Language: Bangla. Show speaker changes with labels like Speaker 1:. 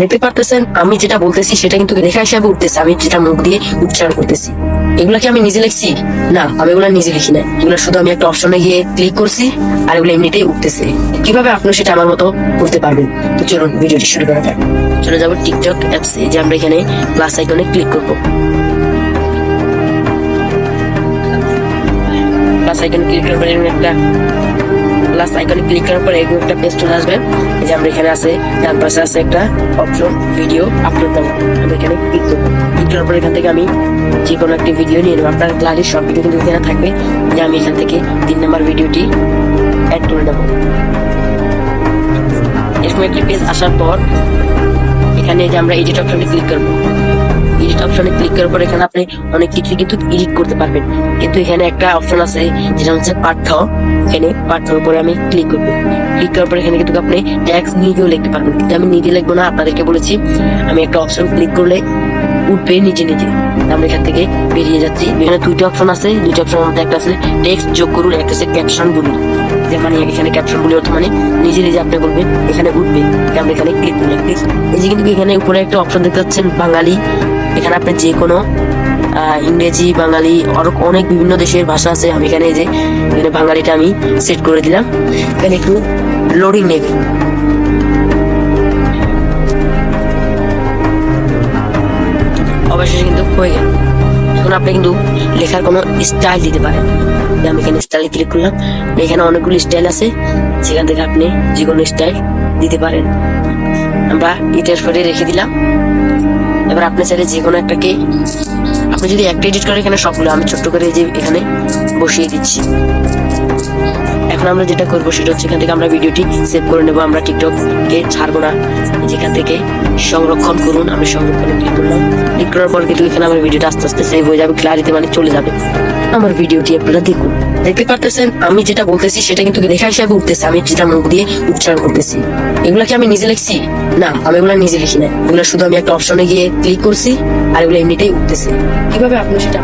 Speaker 1: দেখতে পারতেছেন, আমি যেটা বলতেছি, সেটা কিন্তু লেখা হিসাবে উঠতেছে। আমি যেটা মুখ দিয়ে উচ্চারণ করতেছি। এগুলা কি আমি নিজে লিখছি? না, আমি এগুলা নিজে লিখি না এগুলো শুধু আমি একটা অপশনে গিয়ে ক্লিক করছি আর এগুলো এমনিতেই উঠতেছে। কীভাবে আপনি সেটা আমার মতো করতে পারবেন? তো চলুন, ভিডিওটি শুরু করা যাক। চলে যাব টিকটক অ্যাপসে যে আমরা এখানে প্লাস আইকনে ক্লিক করব। প্লাস আইকনে ক্লিক এরকম একটা প্লাস আইকনে ক্লিক করার পর এরকম একটা পেজ চলে আসবে। এই যে আমরা এখানে আছে, ডান পাশে আছে একটা অপশন ভিডিও আপলোড দেবো আমরা এখানে ক্লিক করব। ক্লিক করার পরে এখান থেকে আমি যে কোনো একটি ভিডিও নিয়ে নেব। আপনার গ্যালারির সব ভিডিও কিন্তু এখানে থাকবে। যে আমি এখান থেকে তিন নম্বর ভিডিওটি অ্যাড করে নেব। এরকম একটি পেজ আসার পর এখানে যে আমরা এডিট অপশনে ক্লিক করব। অপশনে ক্লিক করার পর এখানে আপনি অনেক কিছু কিন্তু এডিট করতে পারবেন। কিন্তু এখানে একটা অপশন আছে, যেটা হচ্ছে পাঠ্য এখানে পাঠ্যর উপরে আমি ক্লিক করব। ক্লিক করার পর এখানে কিন্তু আপনি ট্যাক্স নিজেও লিখতে পারবেন। কিন্তু আমি নিজে লিখব না, আপনাদেরকে বলেছি। আমি একটা অপশন ক্লিক করলে উঠবে নিজে নিজে। আমরা এখান থেকে বেরিয়ে যাচ্ছি। এখানে দুইটা অপশন আছে। দুইটা অপশনের মধ্যে একটা আছে টেক্সট যোগ করুন, একটা আছে ক্যাপশন বলুন। যে মানে এখানে ক্যাপশন বলে অর্থ মানে নিজে নিজে আপনি বলবেন, এখানে উঠবে। আমরা এখানে ক্লিক করলে এই যে কিন্তু এখানে উপরে একটা অপশন দেখতে পাচ্ছেন, বাঙালি এখানে আপনি যে কোনো ইংরেজি, বাঙালি, আরও অনেক বিভিন্ন দেশের ভাষা আছে। আমি এখানে যে, এখানে বাঙালিটা আমি সেট করে দিলাম। এখানে একটু লোডিং নেবে। অবশেষে কিন্তু হয়ে গেল। এখন আপনি কিন্তু লেখার কোনো স্টাইল দিতে পারেন। আমি এখানে স্টাইল ক্লিক করলাম এখানে অনেকগুলো স্টাইল আছে, সেখান থেকে আপনি যে কোনো স্টাইল দিতে পারেন। আমরা ইটার পরে রেখে দিলাম। এবার আপনি চাইলে যে কোনো একটাকে, আপনি যদি একটা এডিট করেন এখানে সবগুলো, আমি ছোট্ট করে যে এখানে বসিয়ে দিচ্ছি। এখন আমরা যেটা করব সেটা হচ্ছে এখান থেকে আমরা ভিডিওটি সেভ করে নেব। আমরা টিকটক কে ছাড়বো না। যেখান থেকে সংরক্ষণ করুন আমি সংরক্ষণে ক্লিক করলাম। ক্লিক করার পর কিন্তু এখানে আমার ভিডিওটা আস্তে আস্তে সেভ হয়ে যাবে ক্লারিতে মানে চলে যাবে। আমার ভিডিওটি আপনারা দেখুন। দেখতে পারতেছেন? আমি যেটা বলতেছি সেটা কিন্তু লেখা হিসাবে উঠতেছে। আমি যেটা মুখ দিয়ে উচ্চারণ করতেছি। এগুলা কি আমি নিজে লিখছি? না, আমি এগুলা নিজে লিখি না এগুলো শুধু আমি একটা অপশনে গিয়ে ক্লিক করছি, আর এগুলো এমনিতেই উঠতেছে। কীভাবে আপনি সেটা